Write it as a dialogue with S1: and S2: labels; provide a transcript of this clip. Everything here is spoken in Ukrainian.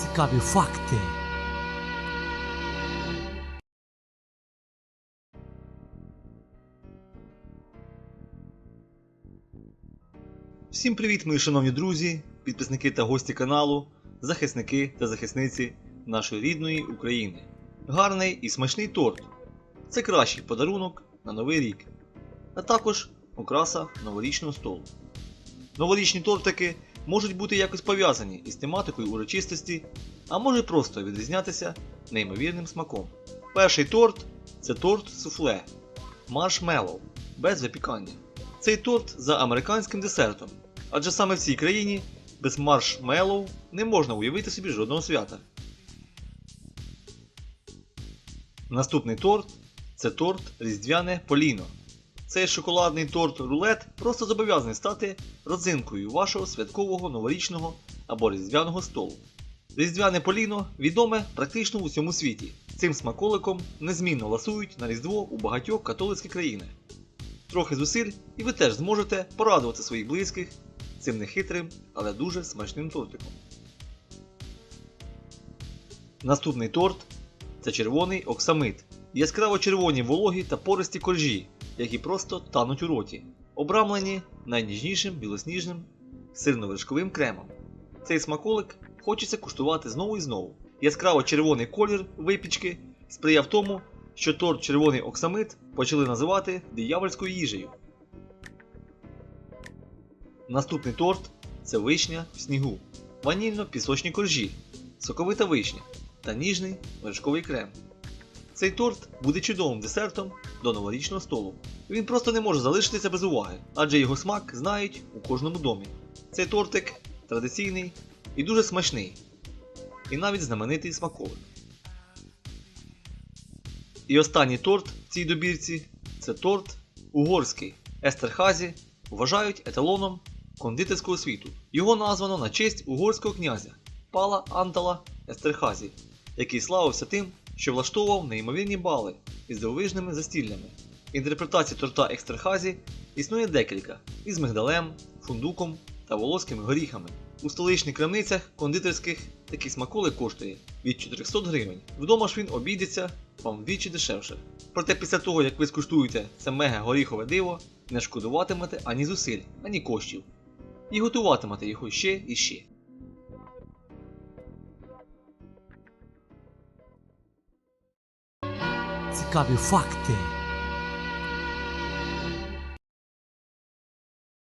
S1: Цікаві факти.
S2: Всім привіт, мої шановні друзі, підписники та гості каналу, захисники та захисниці нашої рідної України. Гарний і смачний торт. Це кращий подарунок на новий рік, а також окраса новорічного столу. Новорічні тортики можуть бути якось пов'язані із тематикою урочистості, а може просто відрізнятися неймовірним смаком. Перший торт це торт суфле маршмеллоу без випікання. Цей торт за американським десертом, адже саме в цій країні без маршмеллоу не можна уявити собі жодного свята. Наступний торт це торт Різдвяне Поліно. Цей шоколадний торт рулет просто зобов'язаний стати родзинкою вашого святкового новорічного або різдвяного столу. Різдвяне Поліно відоме практично в усьому світі. Цим смаколиком незмінно ласують на Різдво у багатьох католицьких країнах. Трохи зусиль, і ви теж зможете порадувати своїх близьких цим нехитрим, але дуже смачним тортиком. Наступний торт це червоний оксамит. Яскраво червоні вологі та пористі коржі, які просто тануть у роті, обрамлені найніжнішим білосніжним сирно-вершковим кремом. Цей смаколик хочеться куштувати знову і знову. Яскраво червоний колір випічки сприяв тому, що торт червоний оксамит почали називати диявольською їжею. Наступний торт це вишня в снігу, ванільно-пісочні коржі, соковита вишня та ніжний вершковий крем. Цей торт буде чудовим десертом до новорічного столу. Він просто не може залишитися без уваги, адже його смак знають у кожному домі. Цей тортик традиційний і дуже смачний, і навіть знаменитий смаковик. І останній торт в цій добірці це торт угорський. Естерхазі вважають еталоном кондитерського світу. Його названо на честь угорського князя Пала Антала Естерхазі, який славився тим, що влаштовував неймовірні бали із дивовижними застіллями. Інтерпретацій торта Екстерхазі існує декілька із мигдалем, фундуком та волоськими горіхами. У столичних крамницях кондитерських такий смаколик коштує від 400 гривень. Вдома ж він обійдеться вам вдвічі дешевше. Проте після того, як ви скуштуєте це мега горіхове диво, не шкодуватимете ані зусиль, ані коштів. І готуватимете його ще і ще.
S1: Цікаві факти.